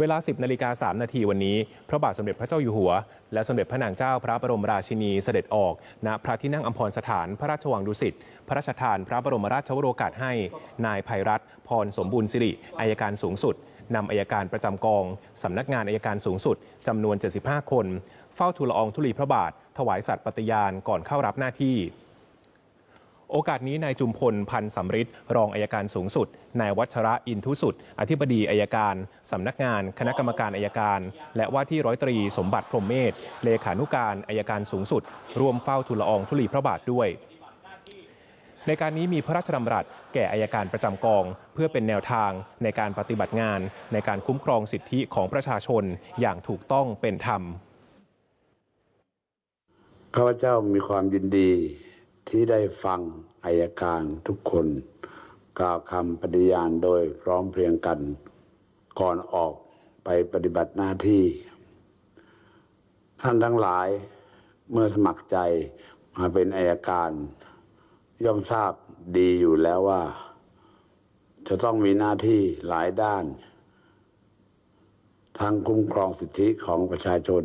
เวลา 10นาฬิกา3นาทีวันนี้ พระบาทสมเด็จพระเจ้าอยู่หัว และสมเด็จพระนางเจ้าพระบรมราชินีเสด็จออกณพระที่นั่งอัมพรสถานพระราชวังดุสิตพระราชทานพระบรมราชวโรกาสให้ นายภัยรัตน์พรสมบูรณ์สิริอายการสูงสุดนำอายการประจำกอง สำนักงานอายการสูงสุดจำนวน 75 คน เฝ้าทูลละอองธุลีพระบาท ถวายสัตย์ปฏิญาณก่อนเข้ารับหน้าที่ โอกาสนี้นายจุมพลพันธ์สำริดรองอายการสูงสุด นายวัชระอินทุสุด อธิบดีอายการสำนักงาน คณะกรรมการอายการ และว่าที่ร้อยตรีสมบัติพรหมเมธเลขานุการอายการสูงสุด ร่วมเฝ้าทูลลอองธุลีพระบาทด้วยในการนี้มีพระราชดำรัสแก่อายการประจำกอง เพื่อเป็นแนวทางในการปฏิบัติงาน ในการคุ้มครองสิทธิของประชาชนอย่างถูกต้องเป็นธรรม ข้าพเจ้ามีความยินดี ที่ได้ฟังอายการทุกคน กล่าวคำปฏิญาณโดยพร้อมเพรียงกัน ก่อนออกไปปฏิบัติหน้าที่ ท่านทั้งหลายเมื่อสมัครใจมาเป็นอายการ ย่อมทราบดีอยู่แล้วว่า จะต้องมีหน้าที่หลายด้านทั้งคุ้มครองสิทธิของประชาชน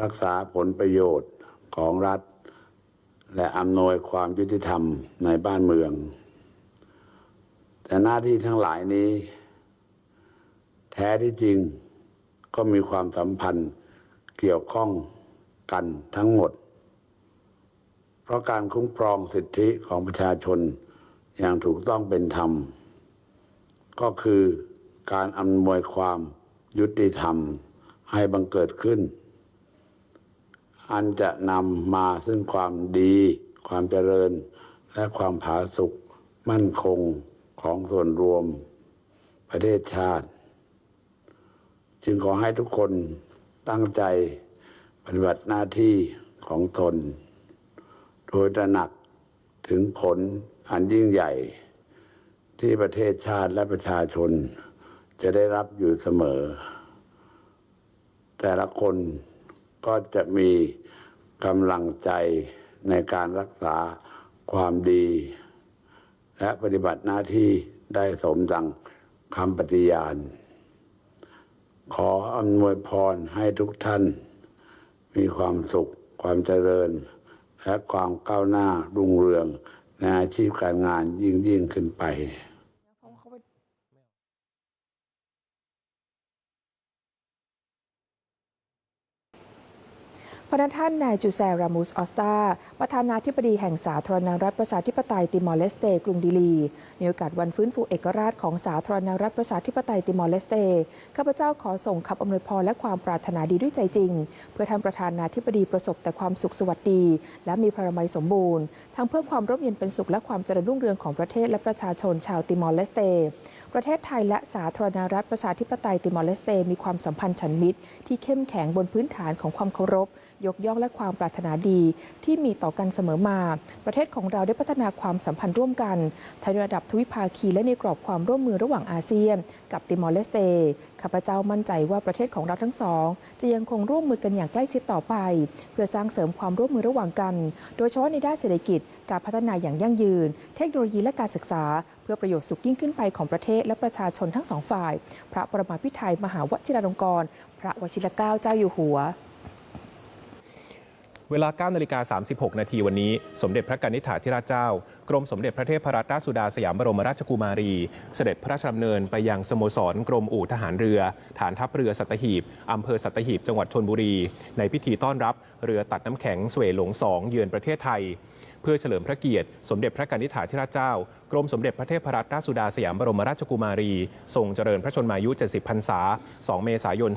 รักษาผลประโยชน์ของรัฐ และอำนวยความยุติธรรมในบ้านเมือง แต่หน้าที่ทั้งหลายนี้ แท้ที่จริงก็มีความสัมพันธ์เกี่ยวข้องกันทั้งหมด เพราะการคุ้มครองสิทธิของประชาชนอย่างถูกต้องเป็นธรรม ก็คือการอำนวยความยุติธรรมให้บังเกิดขึ้น อันจะนำมาซึ่งความดี ความเจริญ และความผาสุกมั่นคงของส่วนรวมประเทศชาติ จึงขอให้ทุกคนตั้งใจปฏิบัติหน้าที่ของตน โดยตระหนักถึงผลอันยิ่งใหญ่ ที่ประเทศชาติและประชาชน จะได้รับอยู่เสมอ แต่ละคนก็จะมี กำลังใจในการรักษาความดี และปฏิบัติหน้าที่ได้สมดังคำปฏิญาณ ขออำนวยพรให้ทุกท่าน มีความสุข ความเจริญ และความก้าวหน้ารุ่งเรืองในอาชีพการงานยิ่งยิ่งขึ้นไป พระท่านนายจูเซรามุสออสตาประธานาธิบดีแห่งสาธารณรัฐประชาธิปไตยติมอร์เลสเต กรุงดิลีในโอกาสวันฟื้นฟูเอกราชของสาธารณรัฐประชาธิปไตยติมอร์เลสเต ข้าพเจ้าขอส่งคำอำนวยพรและความปรารถนาดีด้วยใจจริง เพื่อท่านประธานาธิบดีประสบแต่ความสุขสวัสดี และมีพลไมัยสมบูรณ์ ทั้งเพื่อความร่มเย็นเป็นสุขและความเจริญรุ่งเรืองของประเทศและประชาชนชาวติมอร์เลสเต ประเทศไทยและสาธารณรัฐประชาธิปไตยติมอร์เลสเตมีความสัมพันธ์ฉันมิตร ที่เข้มแข็งบนพื้นฐานของความเคารพ ยกย่องและความปรารถนาดี ที่มีต่อกันเสมอมา ประเทศของเราได้พัฒนาความสัมพันธ์ร่วมกันทั้งระดับทวิภาคีและในกรอบความร่วมมือระหว่างอาเซียน กับติมอร์เลสเตข้าพเจ้ามั่นใจว่าประเทศของเราทั้งสอง จะยังคงร่วมมือกันอย่างใกล้ชิดต่อไป เพื่อสร้างเสริมความร่วมมือระหว่างกัน โดยเฉพาะในด้านเศรษฐกิจ การพัฒนาอย่างยั่งยืน เทคโนโลยีและการศึกษา เพื่อประโยชน์สุขยิ่งขึ้นไปของประเทศและประชาชนทั้งสองฝ่าย พระประมาพิไทยมหาวชิราลงกรณ์พระวชิรเกล้าเจ้าอยู่หัวเวลา9นาฬิกา36 นาทีวันนี้ สมเด็จพระกนิษฐาธิราชเจ้า กรมสมเด็จพระเทพรัตนราชสุดาสยามบรมราชกุมารี เสด็จพระราชดำเนินไปยังสโมสร กรมอู่ทหารเรือ ฐานทัพเรือสัตหีบ อำเภอสัตหีบ จังหวัดชนบุรี ในพิธีต้อนรับเรือตัดน้ำแข็งสเวหลงสองเยือนประเทศไทย เพื่อเฉลิมพระเกียรติ สมเด็จพระกนิษฐาธิราชเจ้า กรมสมเด็จพระเทพรัตนราชสุดาสยามบรมราชกุมารี ทรงเจริญพระชนมายุ 70 พรรษา 2 เมษายน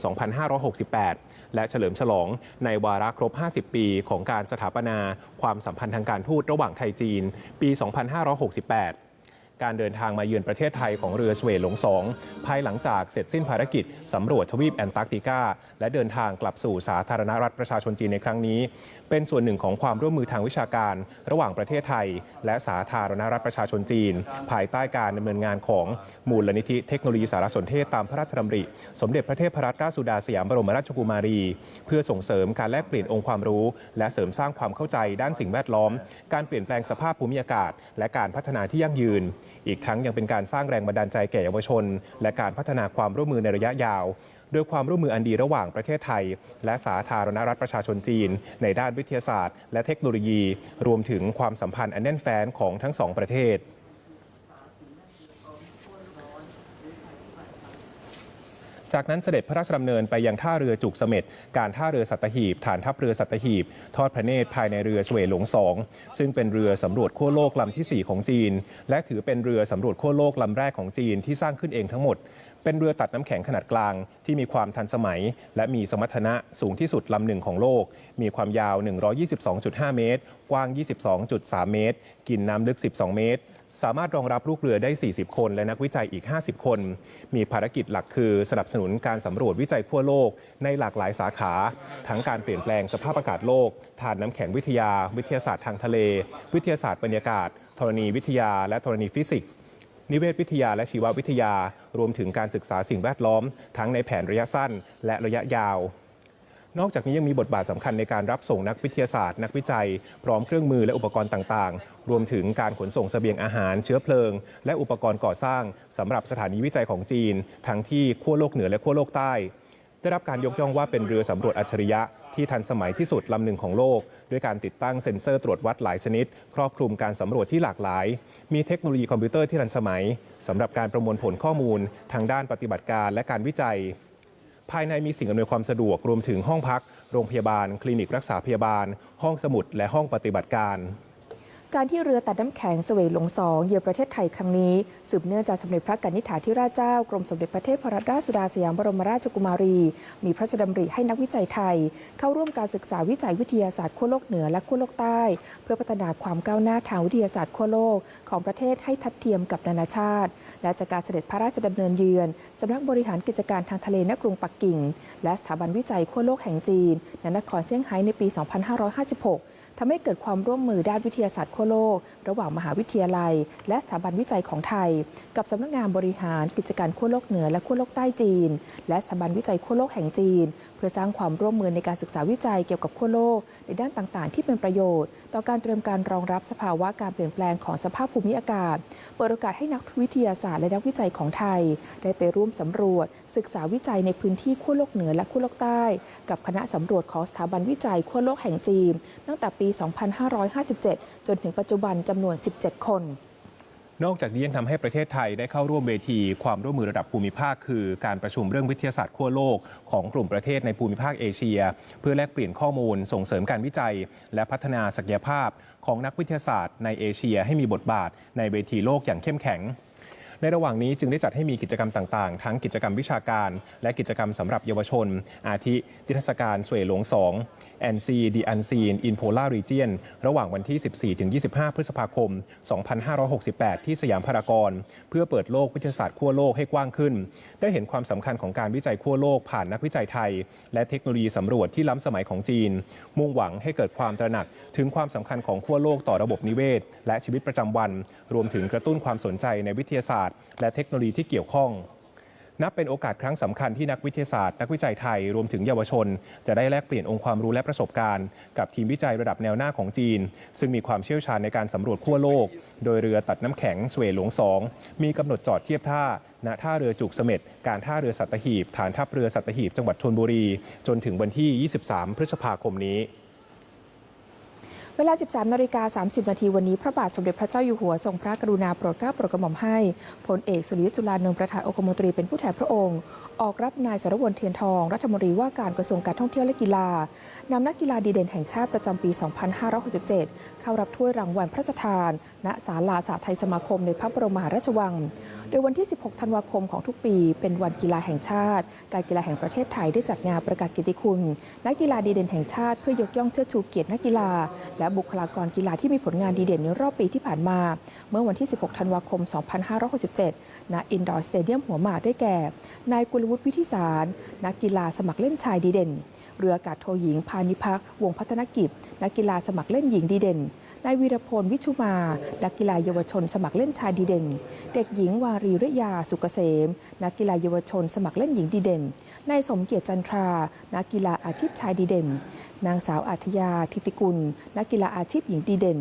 2568 และเฉลิมฉลองในวาระครบ 50 ปีของการสถาปนา ความสัมพันธ์ทางการทูตระหว่างไทยจีน ปี 2568 การเดินทางมาเยือนประเทศไทยของเรือสเวหลงสองภายหลังจากเสร็จสิ้นภารกิจสำรวจทวีปแอนตาร์กติกา และเดินทางกลับสู่สาธารณรัฐประชาชนจีนในครั้งนี้ เป็นส่วนหนึ่งของความร่วมมือทางวิชาการ ระหว่างประเทศไทย และสาธารณรัฐประชาชนจีน ภายใต้การดำเนินงานของมูลนิธิเทคโนโลยีสารสนเทศตามพระราชดำริ สมเด็จพระเทพรัตนราชสุดาสยามบรมราชกุมารี เพื่อส่งเสริมการแลกเปลี่ยนองค์ความรู้ และเสริมสร้างความเข้าใจด้านสิ่งแวดล้อม การเปลี่ยนแปลงสภาพภูมิอากาศ และการพัฒนาที่ยั่งยืนอีกทั้งยังเป็นการสร้างแรงบันดาลใจแก่เยาวชน และการพัฒนาความร่วมมือในระยะยาวด้วยความร่วมมืออันดีระหว่างประเทศไทย และสาธารณรัฐประชาชนจีน ในด้านวิทยาศาสตร์ และเทคโนโลยี รวมถึงความสัมพันธ์อันแน่นแฟ้นของทั้งสองประเทศ จากนั้นเสด็จพระราชดำเนินไปยังท่าเรือจุกเสม็ดการท่าเรือสัตหีบ ฐานทัพเรือสัตหีบ ทอดพระเนตรภายในเรือเฉวยหลงสองซึ่งเป็นเรือสำรวจขั้วโลกลำที่ 4 ของจีน และถือเป็นเรือสำรวจขั้วโลกลำแรกของจีนที่สร้างขึ้นเองทั้งหมดเป็นเรือตัดน้ำแข็งขนาดกลางที่มีความทันสมัย และมีสมรรถนะสูงที่สุดลำหนึ่งของโลก มีความยาว 122.5 เมตร กว้าง 22.3 เมตร กินน้ำลึก 12 เมตร สามารถรองรับลูกเรือได้ 40 คน และนักวิจัยอีก 50 คน มีภารกิจหลักคือสนับสนุนการสำรวจวิจัยขั้วโลกในหลากหลายสาขา ทั้งการเปลี่ยนแปลงสภาพอากาศโลก ทานน้ำแข็งวิทยา วิทยาศาสตร์ทางทะเล วิทยาศาสตร์บรรยากาศธรณีวิทยา และธรณีฟิสิกส์นิเวศวิทยาและชีววิทยา รวมถึงการศึกษาสิ่งแวดล้อม ทั้งในแผนระยะสั้น และระยะยาว นอกจากนี้ยังมีบทบาทสำคัญในการรับส่งนักวิทยาศาสตร์ นักวิจัย พร้อมเครื่องมือและอุปกรณ์ต่างๆ รวมถึงการขนส่งเสบียงอาหาร เชื้อเพลิง และอุปกรณ์ก่อสร้างสำหรับสถานีวิจัยของจีน ทั้งที่ขั้วโลกเหนือและขั้วโลกใต้ ได้รับการยกย่องว่าเป็นเรือสำรวจอัจฉริยะที่ทันสมัยที่สุดลำหนึ่งของโลก ด้วยการติดตั้งเซ็นเซอร์ตรวจวัดหลายชนิด ครอบคลุมการสำรวจที่หลากหลาย มีเทคโนโลยีคอมพิวเตอร์ที่ทันสมัยสำหรับการประมวลผลข้อมูล ทางด้านปฏิบัติการและการวิจัย ภายในมีสิ่งอำนวยความสะดวกรวมถึงห้องพัก โรงพยาบาล คลินิกรักษาพยาบาล ห้องสมุดและห้องปฏิบัติการ การที่เรือตัดน้ำแข็งเสวยหลงสองเยือนประเทศไทยครั้งนี้ สืบเนื่องจากสมเด็จพระกนิษฐาธิราชเจ้ากรมสมเด็จพระเทพรัตนราชสุดาสยามบรมราชกุมารี มีพระราชดำริให้นักวิจัยไทย เข้าร่วมการศึกษาวิจัยวิทยาศาสตร์ขั้วโลกเหนือและขั้วโลกใต้ เพื่อพัฒนาความก้าวหน้าทางวิทยาศาสตร์ขั้วโลกของประเทศให้ทัดเทียมกับนานาชาติ และจากการเสด็จพระราชดำเนินเยือนสำนักบริหารกิจการทางทะเลณกรุงปักกิ่ง และสถาบันวิจัยขั้วโลกแห่งจีนณนครเซี่ยงไฮ้ในปี 2556 ทำให้เกิดความร่วมมือด้านวิทยาศาสตร์ขั้วโลก ระหว่างมหาวิทยาลัย และสถาบันวิจัยของไทย กับสำนักงานบริหารกิจการขั้วโลกเหนือและขั้วโลกใต้จีน และสถาบันวิจัยขั้วโลกแห่งจีน เพื่อสร้างความร่วมมือในการศึกษาวิจัยเกี่ยวกับขั้วโลกในด้านต่างๆ ที่เป็นประโยชน์ ต่อการเตรียมการรองรับสภาวะการเปลี่ยนแปลงของสภาพภูมิอากาศ เปิดโอกาสให้นักวิทยาศาสตร์และนักวิจัยของไทย ได้ไปร่วมสำรวจ ศึกษาวิจัยในพื้นที่ขั้วโลกเหนือและขั้วโลกใต้ กับคณะสำรวจของสถาบันวิจัยขั้วโลกแห่งจีนตั้งแต่ปีี 2557 จนถึงปัจจุบันจำนวน 17 คนนอกจากนี้ยังทำให้ประเทศไทยได้เข้าร่วมเวที ความร่วมมือระดับภูมิภาค คือการประชุมเรื่องวิทยาศาสตร์ขั้วโลกของกลุ่มประเทศในภูมิภาคเอเชีย เพื่อแลกเปลี่ยนข้อมูล ส่งเสริมการวิจัย และพัฒนาศักยภาพของนักวิทยาศาสตร์ในเอเชียให้มีบทบาทในเวทีโลกอย่างเข้มแข็งในระหว่างนี้จึงได้จัดให้มีกิจกรรมต่างๆ ทั้งกิจกรรมวิชาการ และกิจกรรมสำหรับเยาวชน อาทินิทรรศการสวยหลง2 and See the Unseen in Polar Region ระหว่างวันที่ 14-25 พฤษภาคม 2568 ที่สยามพารากอนเพื่อเปิดโลกวิทยาศาสตร์ขั้วโลกให้กว้างขึ้น ได้เห็นความสำคัญของการวิจัยขั้วโลกผ่านนักวิจัยไทย และเทคโนโลยีสำรวจที่ล้ำสมัยของจีน มุ่งหวังให้เกิดความตระหนักถึงความสำคัญของขั้วโลกต่อระบบนิเวศ และชีวิตประจำวัน รวมถึงกระตุ้นความสนใจในวิทยาศาสตร์ และเทคโนโลยีที่เกี่ยวข้อง นับเป็นโอกาสครั้งสำคัญที่นักวิทยาศาสตร์ นักวิจัยไทยรวมถึงเยาวชน จะได้แลกเปลี่ยนองค์ความรู้และประสบการณ์ กับทีมวิจัยระดับแนวหน้าของจีน ซึ่งมีความเชี่ยวชาญในการสำรวจขั้วโลก โดยเรือตัดน้ำแข็งสเวหลวงสองมีกำหนดจอดเทียบท่าณท่าเรือจุกเสม็ดการท่าเรือสัตหีบ ฐานทัพเรือสัตหีบจังหวัดชลบุรี จนถึงวันที่ 23 พฤษภาคมนี้ วลา 13นาฬิกา30 นาทีวันนี้ พระบาทสมเด็จพระเจ้าอยู่หัวทรงพระกรุณาโปรดเกล้าโปรดกระหม่อมให้พลเอกสุริยุทธ์จุลานนท์ประธานองคมนตรีเป็นผู้แทนพระองค์ ออกรับนายสรวนเทียนทอง รัฐมนตรีว่าการกระทรวงการท่องเที่ยวและกีฬานำนักกีฬาดีเด่นแห่งชาติประจำปี 2567 เข้ารับถ้วยรางวัลพระราชทาน ณศาลาสาไทยสมาคมในพระบรมมหาราชวัง โดยวันที่ 16 ธันวาคมของทุกปี เป็นวันกีฬาแห่งชาติ การกีฬาแห่งประเทศไทยได้จัดงานประกาศเกียรติคุณ นักกีฬาดีเด่นแห่งชาติเพื่อยกย่องเชิดชูเกียรตินักกีฬาและบุคลากรกีฬาที่มีผลงานดีเด่นในรอบปีที่ผ่านมา เมื่อวันที่ 16 ธันวาคม 2567 ณ อินดอร์สเตเดียมหัวหมากได้แก่ นายกุลวุฒิวิทิสาร นักกีฬาสมัครเล่นชายดีเด่น เรืออากาศโทหญิง พานิพักวงพัฒนกิจ นักกีฬาสมัครเล่นหญิงดีเด่น นายวีรพลวิชุมา นักกีฬาเยาวชน สมัครเล่นชายดีเด่น เด็กหญิงวารีริยาสุกเกษม นักกีฬาเยาวชน สมัครเล่นหญิงดีเด่น นายสมเกียรติจันทรา นักกีฬาอาชีพชายดีเด่น นางสาวอาทยาทิติกุล นักกีฬาอาชีพหญิงดีเด่น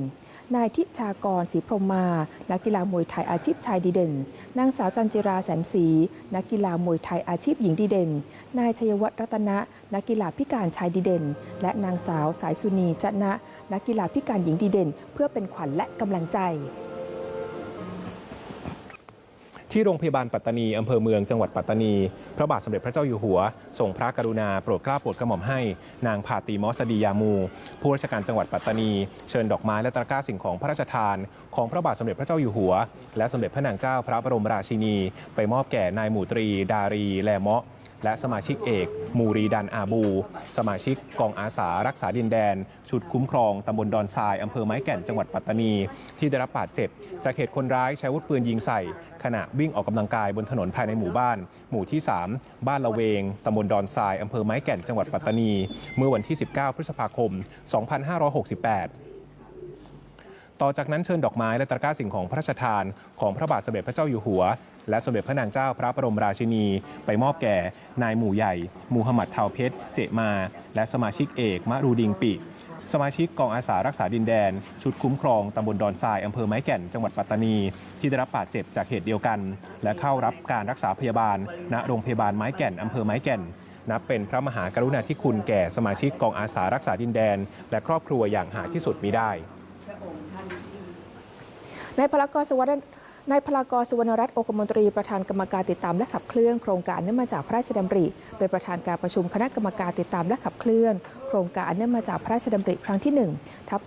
นายทิชากรศรีพรหมมา นักกีฬามวยไทยอาชีพชายดีเด่น นางสาวจันจิราแสนศรี นักกีฬามวยไทยอาชีพหญิงดีเด่น นายชัยวัฒน์รัตนะ นักกีฬาพิการชายดีเด่น และนางสาวสายสุนีจันะ นักกีฬาพิการหญิงดีเด่น เพื่อเป็นขวัญและกำลังใจ ที่โรงพยาบาลปัตตานีอำเภอเมืองจังหวัดปัตตานี พระบาทสมเด็จพระเจ้าอยู่หัวทรงพระกรุณาโปรดเกล้าโปรดกระหม่อมให้ นางผาตีมอสดียามู ผู้ราชการจังหวัดปัตตานี เชิญดอกไม้และตะกร้าสิ่งของพระราชทาน ของพระบาทสมเด็จพระเจ้าอยู่หัว และสมเด็จพระนางเจ้าพระบรมราชินี ไปมอบแก่นายหมู่ตรี ดารี แลเมาะ และสมาชิกเอกมูรีดันอาบู สมาชิกกองอาสารักษาดินแดน ชุดคุ้มครองตำบลดอนทรายอำเภอไม้แก่นจังหวัดปัตตานี ที่ได้รับบาดเจ็บ จากเหตุคนร้ายใช้วุธปืนยิงใส่ ขณะวิ่งออกกำลังกายบนถนนภายในหมู่บ้าน หมู่ที่ 3 บ้านละเวงตำบลดอนทรายอำเภอไม้แก่นจังหวัดปัตตานี เมื่อวันที่ 19 พฤษภาคม 2568ต่อจากนั้นเชิญดอกไม้และตะกร้าสิ่งของพระราชทานของพระบาทสมเด็จพระเจ้าอยู่หัว และสมเด็จพระนางเจ้าพระบรมราชินี ไปมอบแก่ นายหมู่ใหญ่ มูฮัมหมัดเทาเพชร เจมา และสมาชิกเอกมะรูดิงปิสมาชิกกองอาสารักษาดินแดน ชุดคุ้มครองตำบลดอนทรายอำเภอไม้แก่น จังหวัดปัตตานี ที่ได้รับบาดเจ็บจากเหตุเดียวกัน และเข้ารับการรักษาพยาบาล ณโรงพยาบาลไม้แก่นอำเภอไม้แก่น นับเป็นพระมหากรุณาธิคุณแก่สมาชิกกองอาสารักษาดินแดน และครอบครัวอย่างหาที่สุดมิได้นายพลกรสุวรรณ นายพลากรสุวรรณรัตน์องคมนตรีประธานกรรมการติดตามและขับเคลื่อนโครงการเนื่องมาจากพระราชดำริเป็นประธานการประชุมคณะกรรมการติดตามและขับเคลื่อน ครงการเนื่องมาจากพระราชดำริครั้งที่ 1 ทับ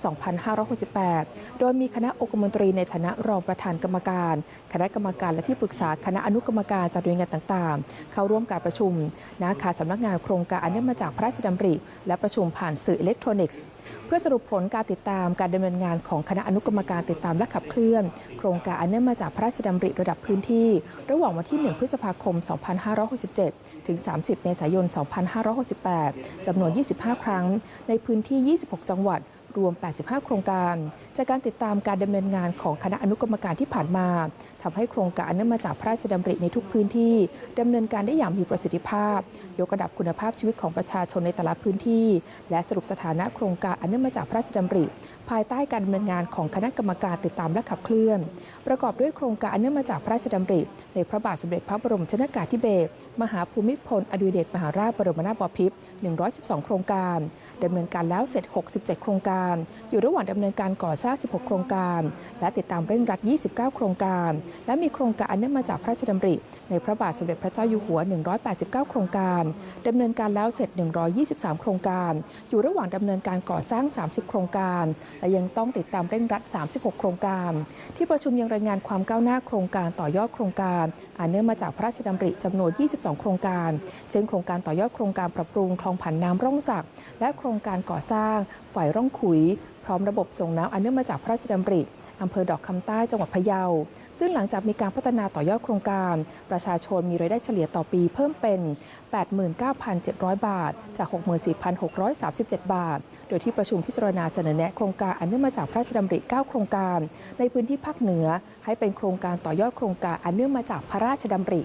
2568 โดยมีคณะองคมนตรีในฐานะรองประธานกรรมการ คณะกรรมการและที่ปรึกษาคณะอนุกรรมการจากหน่วยงานต่างๆ เข้าร่วมการประชุมณอาคารสำนักงานโครงการเนื่องมาจากพระราชดำริ และประชุมผ่านสื่ออิเล็กทรอนิกส์เพื่อสรุปผลการติดตามการดำเนินงานของคณะอนุกรรมการติดตามและขับเคลื่อน โครงการอันเนื่องมาจากพระราชดำริระดับพื้นที่ ระหว่างวันที่ 1 พฤษภาคม 2567 ถึง 30 เมษายน 2568จำนวน 25 ครั้งในพื้นที่ 26 จังหวัด รวม 85 โครงการ จากการติดตามการดำเนินงานของคณะอนุกรรมการที่ผ่านมาทำให้โครงการอเนื่องมาจากพระราชดำริในทุกพื้นที่ดำเนินการได้อย่างมีประสิทธิภาพ ยกระดับคุณภาพชีวิตของประชาชนในแต่ละพื้นที่ และสรุปสถานะโครงการอันเนื่องมาจากพระราชดำริ ภายใต้การดำเนินงานของคณะกรรมการติดตามและขับเคลื่อน ประกอบด้วยโครงการอันเนื่องมาจากพระราชดำริในพระบาทสมเด็จพระบรมชนากาธิเบศรมหาภูมิพลอดุลยเดชมหาราชบรมนาถบพิตร112 โครงการดำเนินการแล้วเสร็จ 67 โครงการอยู่ระหว่างดำเนินการก่อสร้าง 16 โครงการ และติดตามเร่งรัด 29 โครงการ และมีโครงการอันเนื่องมาจากพระราชดำริ ในพระบาทสมเด็จพระเจ้าอยู่หัว 189 โครงการดำเนินการแล้วเสร็จ 123 โครงการ อยู่ระหว่างดำเนินการก่อสร้าง 30 โครงการ และยังต้องติดตามเร่งรัด 36 โครงการ ที่ประชุมยังรายงานความก้าวหน้าโครงการต่อยอดโครงการอันเนื่องมาจากพระราชดำริจำนวน 22 โครงการเช่นโครงการต่อยอดโครงการปรับปรุงคลองผ่านน้ำร่องสักและโครงการก่อสร้างฝ่ายร่องขุย พร้อมระบบส่งน้ำอันเนื่องมาจากพระราชดำริอำเภอดอกคำใต้จังหวัดพะเยา ซึ่งหลังจากมีการพัฒนาต่อยอดโครงการ ประชาชนมีรายได้เฉลี่ยต่อปีเพิ่มเป็น 89,700 บาท จาก 64,637 บาท โดยที่ประชุมพิจารณาเสนอแนะโครงการอันเนื่องมาจากพระราชดำริ 9 โครงการ ในพื้นที่ภาคเหนือ ให้เป็นโครงการต่อยอดโครงการอันเนื่องมาจากพระราชดำริ